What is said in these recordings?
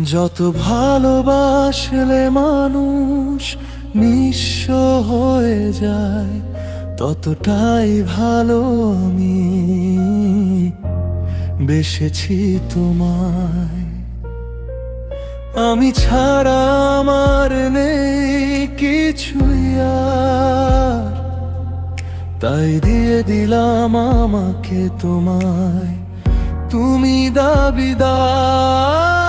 যত ভালোবাসলে মানুষ নিঃস্ব হয়ে যায়, ততটাই ভালো আমি বেসেছি তোমায়। আমি ছাড়া আমার নেই কিছুই আর। তাই দিয়ে দিলাম আমাকে তোমায়। তুমি দাবিদার।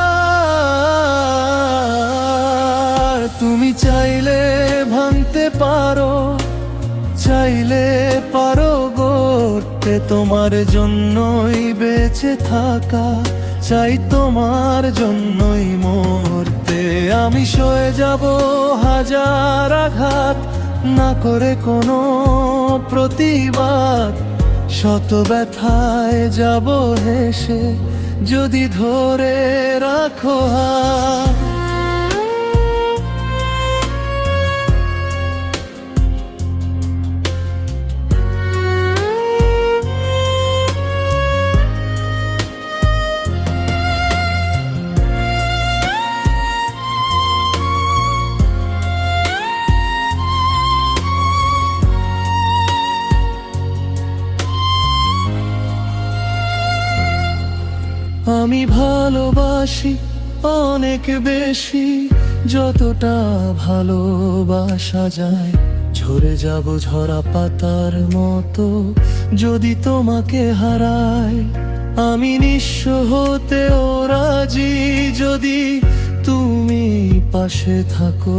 পারো, চাইলে পারো গড়তে। তোমার জন্যই বেঁচে থাকা, চাই তোমার জন্যই মরতে। আমি সয়ে যাব হাজার আঘাত, না করে কোনো প্রতিবাদ। শত ব্যথায় যাব হেসে, যদি ধরে রাখো হাত। আমি ভালোবাসি অনেক বেশি, যতটা ভালোবাসা যায়। ঝরে যাব ঝরা পাতার মতো, যদি তোমাকে হারায় আমি নিঃস্ব হতেও রাজি। যদি তুমি পাশে থাকো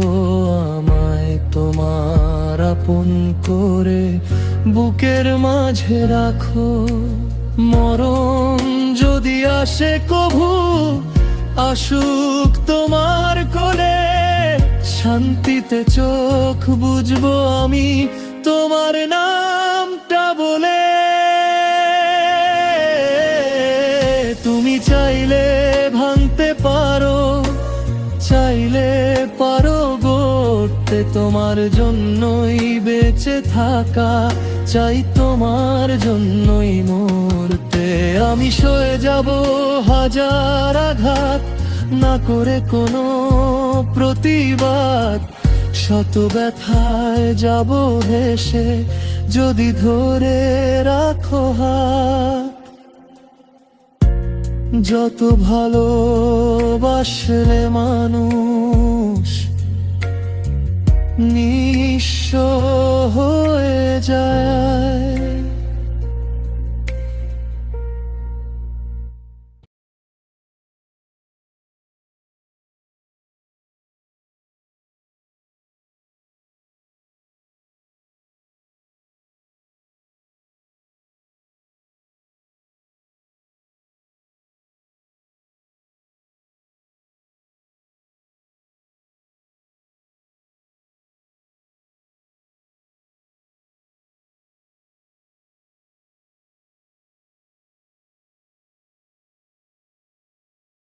আমায় তোমার আপন করে, বুকের মাঝে রাখো মরণ। যদি আসে কভু, আসুক তোমার কোলে, শান্তিতে চোখ বুঝব আমি তোমার নামটা বলে। তুমি চাইলে ভাঙতে পারো, চাইলে পারো গড়তে, তোমার জন্যই বেঁচে থাকা, চাই তোমার জন্যই মরতে আমি সয়ে যাব হাজার আঘাত, না করে কোনো প্রতিবাদ। শত ব্যথায় যাব হেসে, যদি ধরে রাখো হাত। যত ভালোবাসলে মানুষ, নিঃস্ব হয়ে যায়।